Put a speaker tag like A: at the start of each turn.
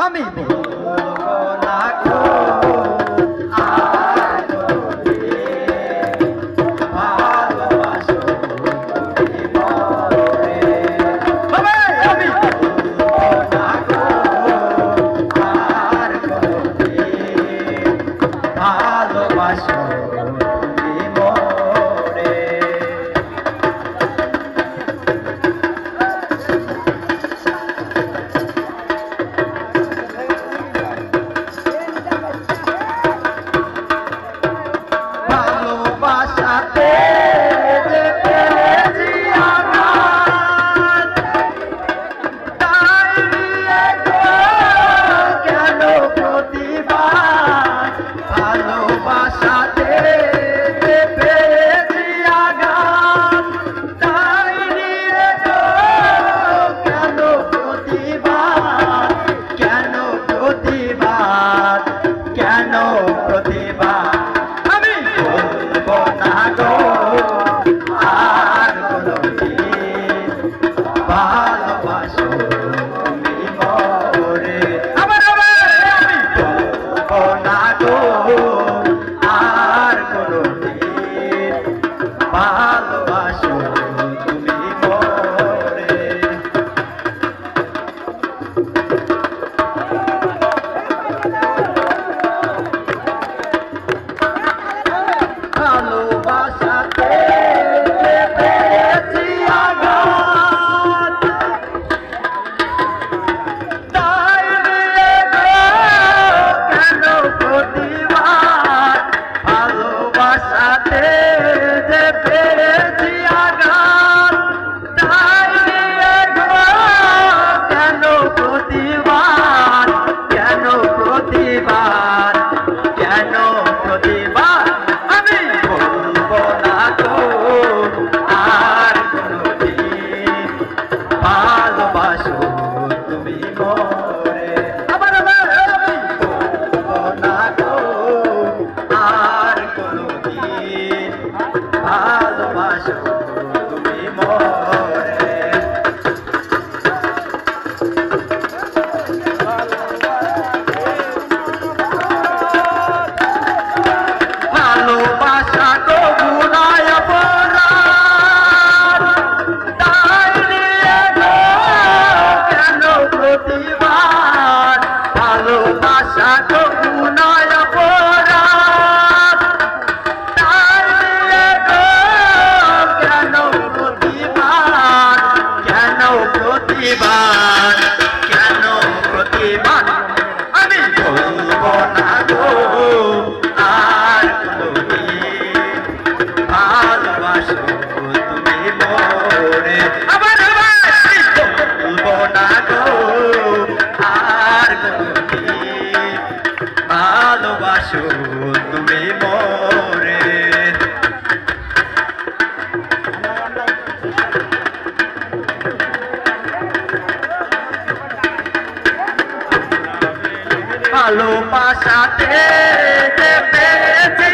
A: আমি বলবো না Oh, oh, oh. ভালোবাসো তুমি মন। ভালোবাসো তুমি মোরে। ভালোবাসাতে পেয়েছি